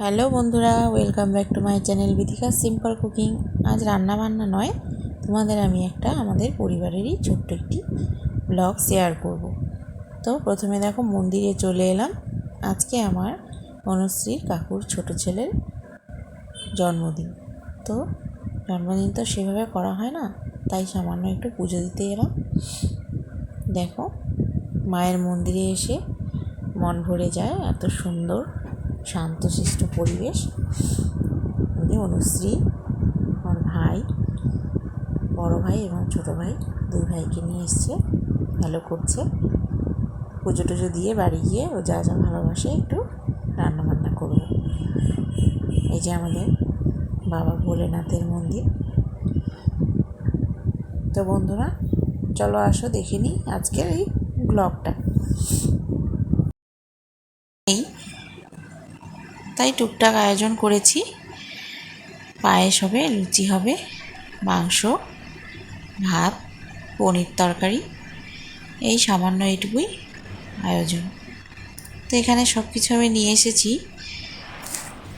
Hello বন্ধুরা welcome back to my channel Bithika simple cooking আজ রান্না বান্না নয়, তোমাদের আমি একটা আমাদের পরিবারেরই ছোট্ট একটি ব্লগ শেয়ার করব। তো প্রথমে দেখো মন্দিরে চলে এলাম। আজকে আমার মনশ্রীর কাকুর ছোট ছেলের জন্মদিন। তো জন্মদিন তো সেভাবে করা হয় না, তাই সামান্য একটু পুজো দিতে এলাম। দেখো, মায়ের মন্দিরে এসে মন ভরে যায়, এত সুন্দর শান্তশিষ্ট পরিবেশ। অনুশ্রী, আমার ভাই, বড় ভাই এবং ছোট ভাই, দুই ভাইকে নিয়ে এসছে, ভালো করছে। পুজো টুজো দিয়ে বাড়ি গিয়ে ও যা যা ভালোবাসে একটু রান্না বান্না করবে। এই যে আমাদের বাবা ভোলেনাথের মন্দির। তো বন্ধুরা, চলো আসো দেখে নিই আজকের এই ব্লগটা তাই টুকটাক আয়োজন করেছি। পায়েস হবে, লুচি হবে, মাংস, ভাত, পনির তরকারি, এই সামান্য এইটুকুই আয়োজন। তো এখানে সব কিছু আমি নিয়ে এসেছি।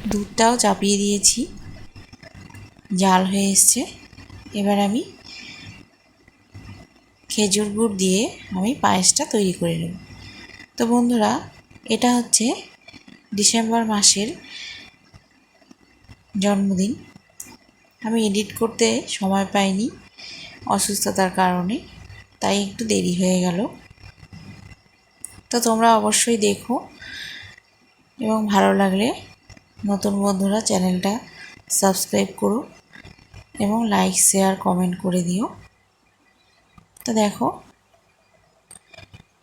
দুধটাও চাপিয়ে দিয়েছি। জাল হয়ে এসছে। এবার আমি খেজুর গুড় দিয়ে আমি পায়েসটা তৈরি করে নেব। তো বন্ধুরা, এটা হচ্ছে ডিসেম্বর মাসের জন্মদিন। আমি এডিট করতে সময় পাইনি অসুস্থতার কারণে, তাই একটু দেরি হয়ে গেল। তো তোমরা অবশ্যই দেখো এবং ভালো লাগলে নতুন বন্ধুরা চ্যানেলটা সাবস্ক্রাইব করো এবং লাইক, শেয়ার, কমেন্ট করে দিও। তো দেখো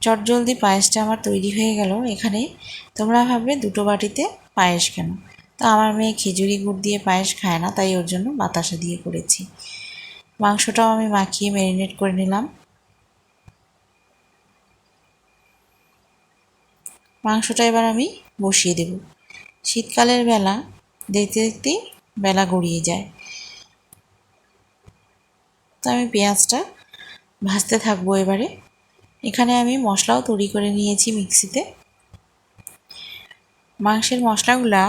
চটজলদি পায়েসটা আমার তৈরি হয়ে গেল। এখানে তোমরা ভাববে, দুটো বাটিতে পায়েস কেন? তো আমার মেয়ে খেজুরি গুড় দিয়ে পায়েস খায় না, তাই ওর জন্য বাতাসা দিয়ে করেছি। মাংসটাও আমি মাখিয়ে ম্যারিনেট করে নিলাম। মাংসটা এবার আমি বসিয়ে দেব। শীতকালের বেলা দেখতে দেখতেই বেলা গড়িয়ে যায়। তো আমি পেঁয়াজটা ভাজতে থাকব এবারে। এখানে আমি মশলাও তৈরি করে নিয়েছি মিক্সিতে। মাংসের মশলাগুলা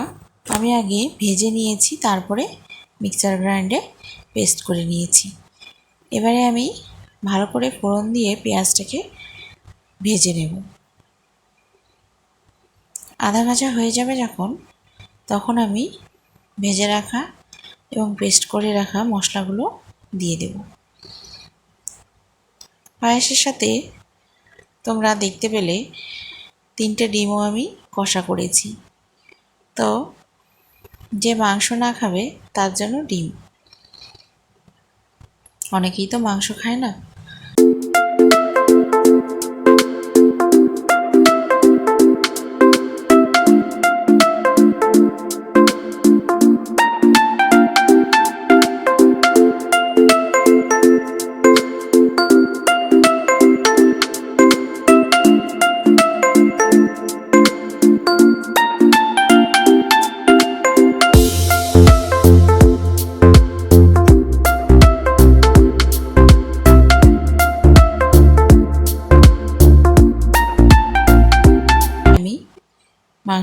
আমি আগে ভেজে নিয়েছি, তারপরে মিক্সার গ্রাইন্ডে পেস্ট করে নিয়েছি। এবারে আমি ভালো করে ফোড়ন দিয়ে পেঁয়াজটাকে ভেজে নেব। আধা ভাজা হয়ে যাবে যখন, তখন আমি ভেজে রাখা এবং পেস্ট করে রাখা মশলাগুলো দিয়ে দেব। পায়েসের সাথে তোমরা দেখতে পেলে তিনটে ডিমও আমি কষা করেছি। তো যে মাংস না খাবে তার জন্য ডিম। অনেকেই তো মাংস খায় না।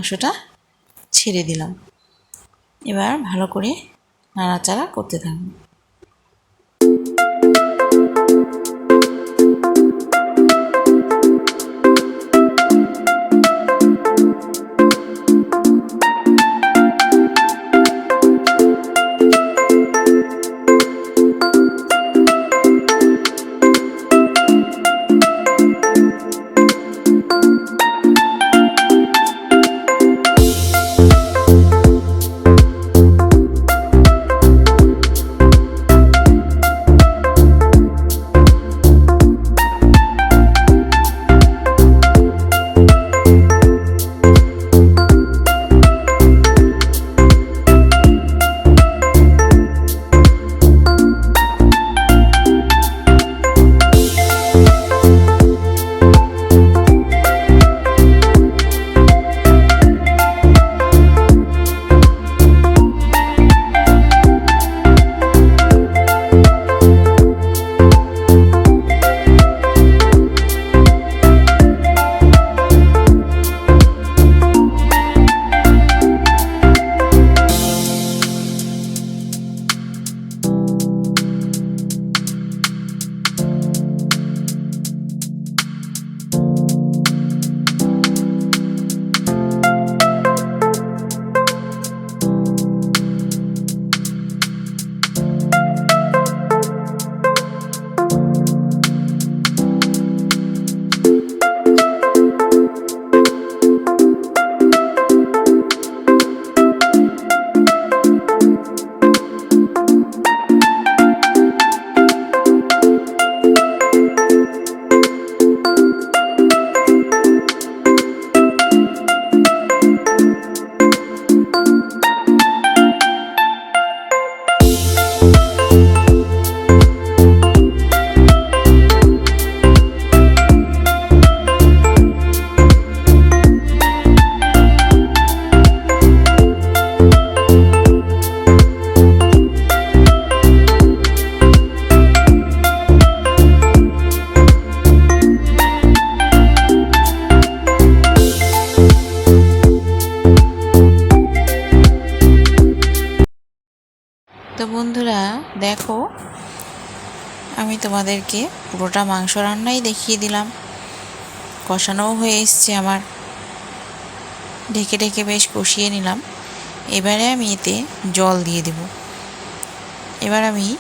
মাংসটা ছেড়ে দিলাম। এবার ভালো করে নাড়াচাড়া করতে থাকব। তোমাদেরকে পুরোটা মাংস রান্নাই দেখিয়ে দিলাম। কষানোও হয়ে এসছে আমার। ঢেকে ঢেকে বেশ কষিয়ে নিলাম। এবারে আমি এতে জল দিয়ে দেব। এবার আমি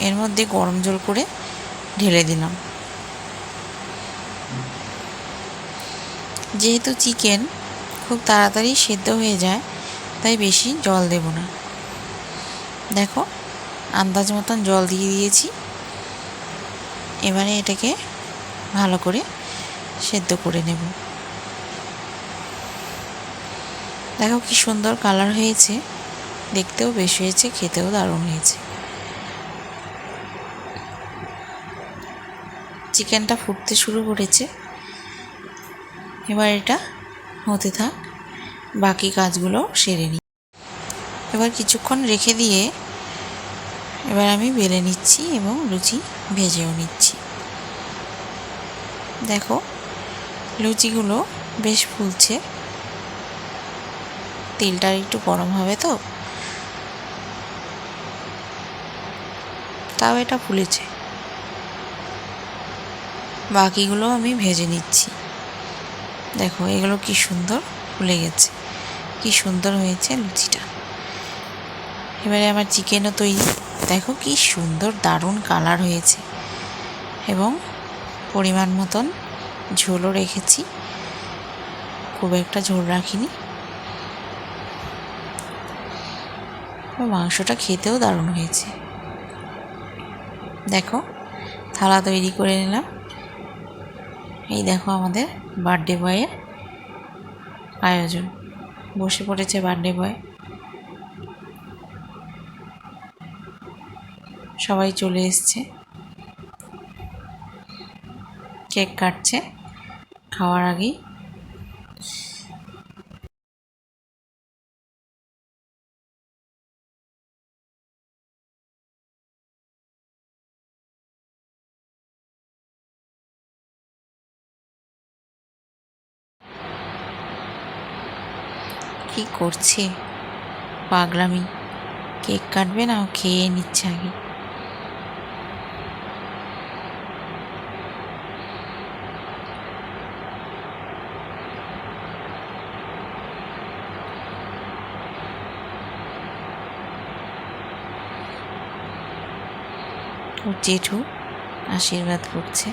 এর মধ্যে গরম জল করে ঢেলে দিলাম। যেহেতু চিকেন খুব তাড়াতাড়ি সেদ্ধ হয়ে যায়, তাই বেশি জল দেব না। দেখো, আন্দাজ মতন জল দিয়ে দিয়েছি। এবারে এটাকে ভালো করে সেদ্ধ করে নেব। দেখো কি সুন্দর কালার হয়েছে। দেখতেও বেশ হয়েছে, খেতেও দারুণ হয়েছে। চিকেনটা ফুটতে শুরু করেছে। এবার এটা হতে থাক, বাকি কাজগুলো সেরে নিই। এবার কিছুক্ষণ রেখে দিয়ে এবার আমি বেলে নিচ্ছি এবং লুচি ভেজেও নিচ্ছি। দেখো, লুচিগুলো বেশ ফুলছে। তেলটা একটু গরম হবে তো। তাও এটা ফুলেছে। বাকিগুলো আমি ভেজে নিচ্ছি। দেখো, এগুলো কি সুন্দর ফুলে গেছে। কি সুন্দর হয়েছে লুচিটা। এবারে আমার চিকেনও তৈরি। দেখো কি সুন্দর দারুণ কালার হয়েছে। এবং পরিমাণ মতন ঝোলও রেখেছি। খুব একটা ঝোল রাখিনি। মাংসটা খেতেও দারুণ হয়েছে। দেখো, থালা তৈরি করে নিলাম। এই দেখো আমাদের বার্থডে বয়ের আয়োজন। বসে পড়েছে বার্থডে বয়। সবাই চলে এসছে। কেক কাটছে খাওয়ার আগেই। কি করছে? পাগলামি। কেক কাটবে না খেয়ে নিচ্ছে আগে। জেঠু আশীর্বাদ করছে।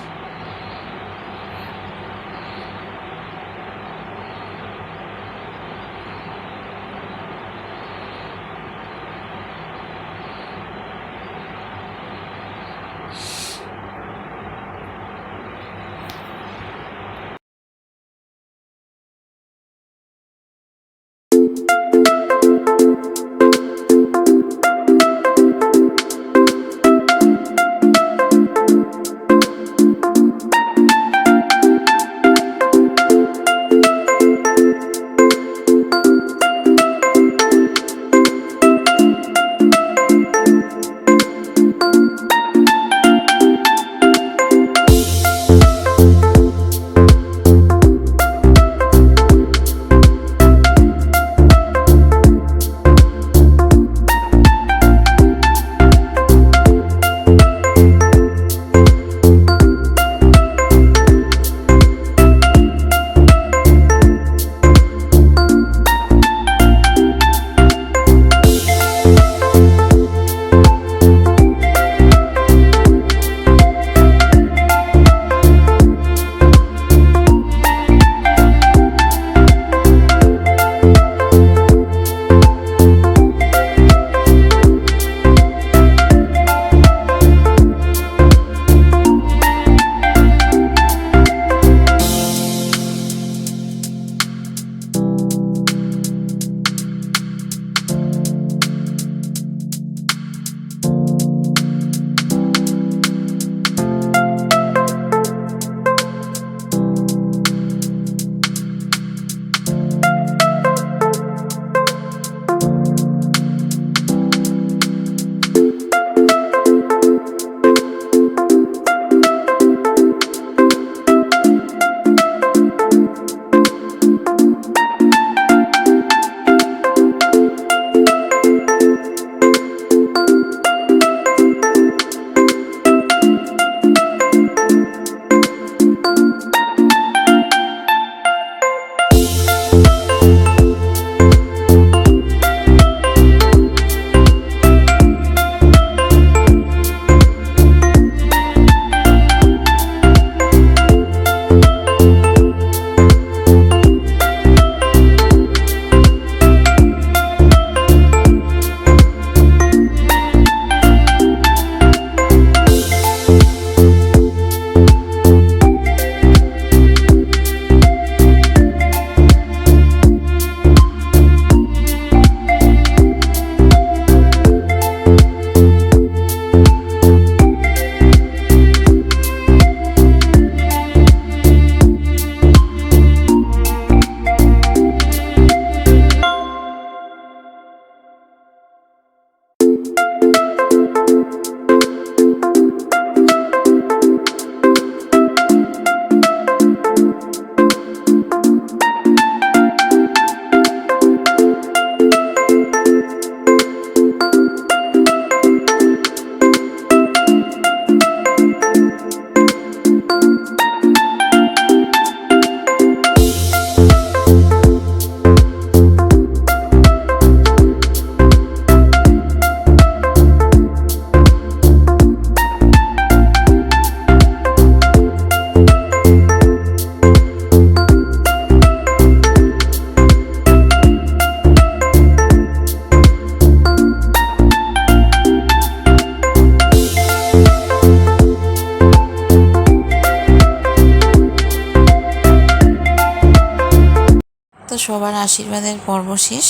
সবার আশীর্বাদের পর্ব শেষ।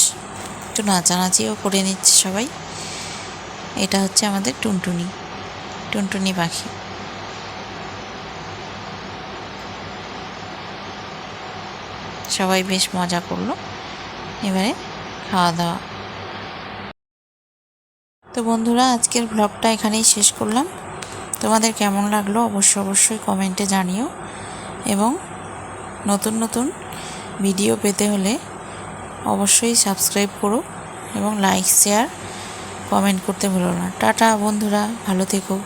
একটু নাচানাচিও করে নিচ্ছে সবাই। এটা হচ্ছে আমাদের টুনটুনি টুনটুনি পাখি। সবাই বেশ মজা করল। এবারে খাওয়া দাওয়া তো বন্ধুরা, আজকের ব্লগটা এখানেই শেষ করলাম। তোমাদের কেমন লাগল অবশ্য অবশ্যই কমেন্টে জানিও। এবং নতুন নতুন ভিডিও পেতে হলে অবশ্যই সাবস্ক্রাইব করো এবং লাইক, শেয়ার, কমেন্ট করতে ভুলো না। টাটা বন্ধুরা, ভালো থেকো।